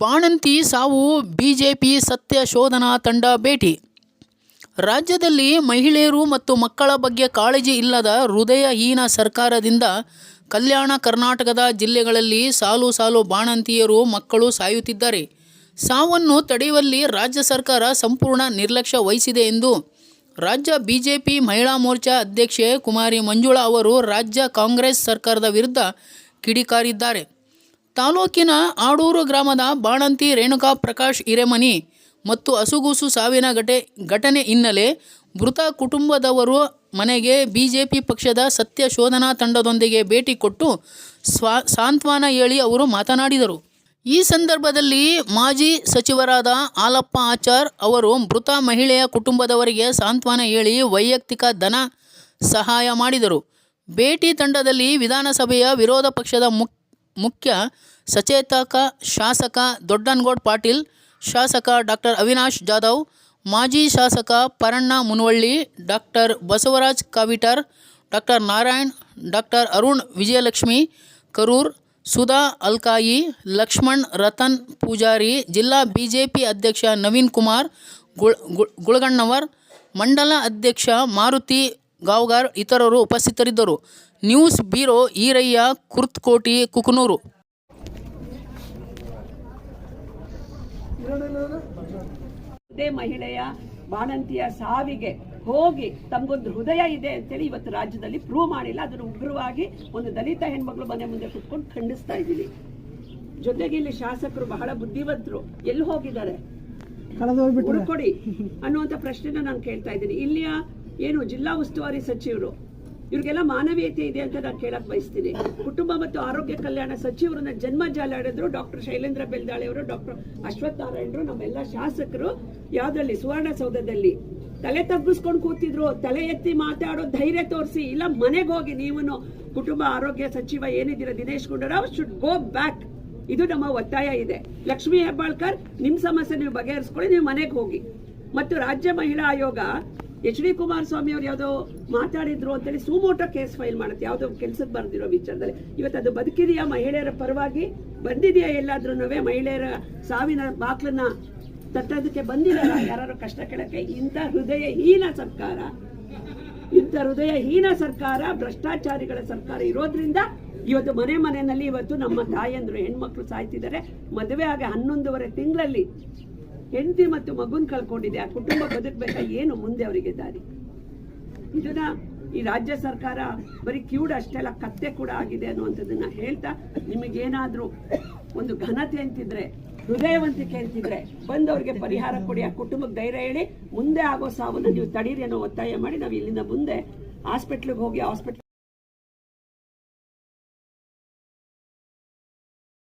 ಬಾಣಂತಿ ಸಾವು, ಬಿಜೆಪಿ ಸತ್ಯ ಶೋಧನಾ ತಂಡ ಭೇಟಿ. ರಾಜ್ಯದಲ್ಲಿ ಮಹಿಳೆಯರು ಮತ್ತು ಮಕ್ಕಳ ಬಗ್ಗೆ ಕಾಳಜಿ ಇಲ್ಲದ ಹೃದಯಹೀನ ಸರ್ಕಾರದಿಂದ ಕಲ್ಯಾಣ ಕರ್ನಾಟಕದ ಜಿಲ್ಲೆಗಳಲ್ಲಿ ಸಾಲು ಸಾಲು ಬಾಣಂತಿಯರು, ಮಕ್ಕಳು ಸಾಯುತ್ತಿದ್ದಾರೆ. ಸಾವನ್ನು ತಡೆಯುವಲ್ಲಿ ರಾಜ್ಯ ಸರ್ಕಾರ ಸಂಪೂರ್ಣ ನಿರ್ಲಕ್ಷ್ಯ ವಹಿಸಿದೆ ಎಂದು ರಾಜ್ಯ ಬಿಜೆಪಿ ಮಹಿಳಾ ಮೋರ್ಚಾ ಅಧ್ಯಕ್ಷೆ ಕುಮಾರಿ ಮಂಜುಳಾ ಅವರು ರಾಜ್ಯ ಕಾಂಗ್ರೆಸ್ ಸರ್ಕಾರದ ವಿರುದ್ಧ ಕಿಡಿಕಾರಿದ್ದಾರೆ. ತಾಲೂಕಿನ ಆಡೂರು ಗ್ರಾಮದ ಬಾಣಂತಿ, ರೇಣುಕಾ, ಪ್ರಕಾಶ್, ಹಿರೇಮನಿ ಮತ್ತು ಹಸುಗೂಸು ಸಾವಿನ ಘಟೆ ಘಟನೆ ಹಿನ್ನೆಲೆ ಮೃತ ಕುಟುಂಬದವರು ಮನೆಗೆ ಬಿಜೆಪಿ ಪಕ್ಷದ ಸತ್ಯ ಶೋಧನಾ ತಂಡದೊಂದಿಗೆ ಭೇಟಿ ಕೊಟ್ಟು ಸ್ವಾ ಸಾಂತ್ವನ ಹೇಳಿ ಅವರು ಮಾತನಾಡಿದರು. ಈ ಸಂದರ್ಭದಲ್ಲಿ ಮಾಜಿ ಸಚಿವರಾದ ಹಾಲಪ್ಪ ಆಚಾರ್ ಅವರು ಮೃತ ಮಹಿಳೆಯ ಕುಟುಂಬದವರಿಗೆ ಸಾಂತ್ವನ ಹೇಳಿ ವೈಯಕ್ತಿಕ ಧನ ಸಹಾಯ ಮಾಡಿದರು. ಭೇಟಿ ತಂಡದಲ್ಲಿ ವಿಧಾನಸಭೆಯ ವಿರೋಧ ಪಕ್ಷದ ಮುಕ್ ಮುಖ್ಯ ಸಚೇತಕ, ಶಾಸಕ ದೊಡ್ಡನಗೌಡ ಪಾಟೀಲ್, ಶಾಸಕ ಡಾಕ್ಟರ್ ಅವಿನಾಶ್ ಜಾಧವ್, ಮಾಜಿ ಶಾಸಕ Paranna Munavalli, doctor Basavaraj Kavitar, doctor Narayan, doctor Arun Vijayalakshmi, Karur, Sudha Alkayi, Laxman Ratan Pujari, ಜಿಲ್ಲಾ ಬಿಜೆಪಿ ಅಧ್ಯಕ್ಷ ನವೀನ್ ಕುಮಾರ್, ಗುಳ್ ಗುಳ್ ಗುಳಗಣ್ಣವರ್, ಮಂಡಲ ಅಧ್ಯಕ್ಷ ಮಾರುತಿ ಗಾವ್ಗಾರ್ ಇತರರು ಉಪಸ್ಥಿತರಿದ್ದರು. News bureau Irayya Kurtakoti Kukanur. ಮಹಿಳೆಯ ಬಾಣಂತಿಯ ಸಾವಿಗೆ ಹೋಗಿ ತಮಗೊಂದು ಹೃದಯ ಇದೆ ಅಂತೇಳಿ ಇವತ್ತು ರಾಜ್ಯದಲ್ಲಿ ಪ್ರೂವ್ ಮಾಡಿಲ್ಲ. ಅದನ್ನ ಉಗ್ರವಾಗಿ ಒಂದು ದಲಿತ ಹೆಣ್ಮಗಳು ಮನೆ ಮುಂದೆ ಕುತ್ಕೊಂಡು ಖಂಡಿಸ್ತಾ ಇದ್ದೀವಿ. ಜೊತೆಗೆ ಇಲ್ಲಿ ಶಾಸಕರು ಬಹಳ ಬುದ್ಧಿವಂತರು. ಎಲ್ಲಿ ಹೋಗಿದ್ದಾರೆ? ಕೊಡಿ ಅನ್ನುವಂಥ ಪ್ರಶ್ನೆನ ನಾನು ಕೇಳ್ತಾ ಇದ್ದೀನಿ. ಇಲ್ಲಿಯ ಏನು ಜಿಲ್ಲಾ ಉಸ್ತುವಾರಿ ಸಚಿವರು ಇವ್ರಿಗೆಲ್ಲ ಮಾನವೀಯತೆ ಇದೆ ಅಂತ ನಾನು ಕೇಳಕ್ ಬಯಸ್ತೀನಿ. ಕುಟುಂಬ ಮತ್ತು ಆರೋಗ್ಯ ಕಲ್ಯಾಣ ಸಚಿವರನ್ನ ಜನ್ಮ ಜಾಲಾಡಿದ್ರು ಡಾಕ್ಟರ್ ಶೈಲೇಂದ್ರ ಬೆಲ್ದಾಳೆ ಅವರು, ಡಾಕ್ಟರ್ ಅಶ್ವಥ್ ನಾರಾಯಣರು, ನಮ್ಮೆಲ್ಲ ಶಾಸಕರು. ಯಾವ್ದ್ರಲ್ಲಿ? ಸುವರ್ಣಸೌಧದಲ್ಲಿ ತಲೆ ತಗ್ಗಿಸ್ಕೊಂಡು ಕೂತಿದ್ರು. ತಲೆ ಎತ್ತಿ ಮಾತಾಡೋ ಧೈರ್ಯ ತೋರಿಸಿ. ಇಲ್ಲ, ಮನೆಗೆ ಹೋಗಿ ನೀವು ಕುಟುಂಬ ಆರೋಗ್ಯ ಸಚಿವ ಏನಿದ್ದೀರ Dinesh Gundu Rao should go back ಇದು ನಮ್ಮ ಒತ್ತಾಯ ಇದೆ. ಲಕ್ಷ್ಮೀ ಹೆಬ್ಬಾಳ್ಕರ್, ನಿಮ್ ಸಮಸ್ಯೆ ನೀವು ಬಗೆಹರಿಸ್ಕೊಳ್ಳಿ, ನೀವು ಮನೆಗೆ ಹೋಗಿ. ಮತ್ತು ರಾಜ್ಯ ಮಹಿಳಾ ಆಯೋಗ ಎಚ್ ಡಿ ಕುಮಾರಸ್ವಾಮಿ ಅವ್ರು ಯಾವುದೋ ಮಾತಾಡಿದ್ರು ಅಂತೇಳಿ ಸುಮೋಟೋ ಕೇಸ್ ಫೈಲ್ ಮಾಡುತ್ತೆ. ಯಾವುದೋ ಕೆಲ್ಸಕ್ಕೆ ಬರ್ದಿರೋ ವಿಚಾರದಲ್ಲಿ. ಇವತ್ತು ಅದು ಬದುಕಿದೆಯಾ ಮಹಿಳೆಯರ ಪರವಾಗಿ? ಬಂದಿದೆಯಾ ಎಲ್ಲಾದ್ರೂ ಮಹಿಳೆಯರ ಸಾವಿನ ಬಾಕ್ಲನ್ನ ತಟ್ಟೋದಕ್ಕೆ ಬಂದಿಲ್ಲ ಯಾರು ಕಷ್ಟ ಕೇಳಕ್ಕೆ? ಇಂಥ ಹೃದಯಹೀನ ಸರ್ಕಾರ, ಇಂಥ ಹೃದಯಹೀನ ಸರ್ಕಾರ, ಭ್ರಷ್ಟಾಚಾರಿಗಳ ಸರ್ಕಾರ ಇರೋದ್ರಿಂದ ಇವತ್ತು ಮನೆ ಮನೆಯಲ್ಲಿ ಇವತ್ತು ನಮ್ಮ ತಾಯಂದ್ರು ಹೆಣ್ಮಕ್ಳು ಸಾಯ್ತಿದ್ದಾರೆ. ಮದುವೆ ಆಗ ಹನ್ನೊಂದುವರೆ ತಿಂಗಳಲ್ಲಿ ಹೆಂಡತಿ ಮತ್ತು ಮಗುನ್ ಕಳ್ಕೊಂಡಿದೆ. ಆ ಕುಟುಂಬ ಬದುಕಬೇಕಾ? ಏನು ಮುಂದೆ ಅವರಿಗೆ ದಾರಿ? ಇದನ್ನ ಈ ರಾಜ್ಯ ಸರ್ಕಾರ ಬರೀ ಕ್ಯೂಡ್ ಅಷ್ಟೆಲ್ಲ ಕತ್ತೆ ಕೂಡ ಆಗಿದೆ ಅನ್ನುವಂಥದ್ದನ್ನ ಹೇಳ್ತಾ ನಿಮಗೇನಾದ್ರೂ ಒಂದು ಘನತೆ ಅಂತಿದ್ರೆ, ಹೃದಯವಂತಿಕೆ ಅಂತಿದ್ರೆ ಬಂದವರಿಗೆ ಪರಿಹಾರ ಕೊಡಿ, ಆ ಕುಟುಂಬಕ್ಕೆ ಧೈರ್ಯ ಹೇಳಿ ಮುಂದೆ ಆಗೋ ಸಾವನ್ನು ನೀವು ತಡೀರಿ ಅನ್ನೋ ಒತ್ತಾಯ ಮಾಡಿ ನಾವು ಇಲ್ಲಿಂದ ಮುಂದೆ ಹಾಸ್ಪಿಟ್ಲಿಗೆ ಹೋಗಿ ಹಾಸ್ಪಿಟ್ಲ್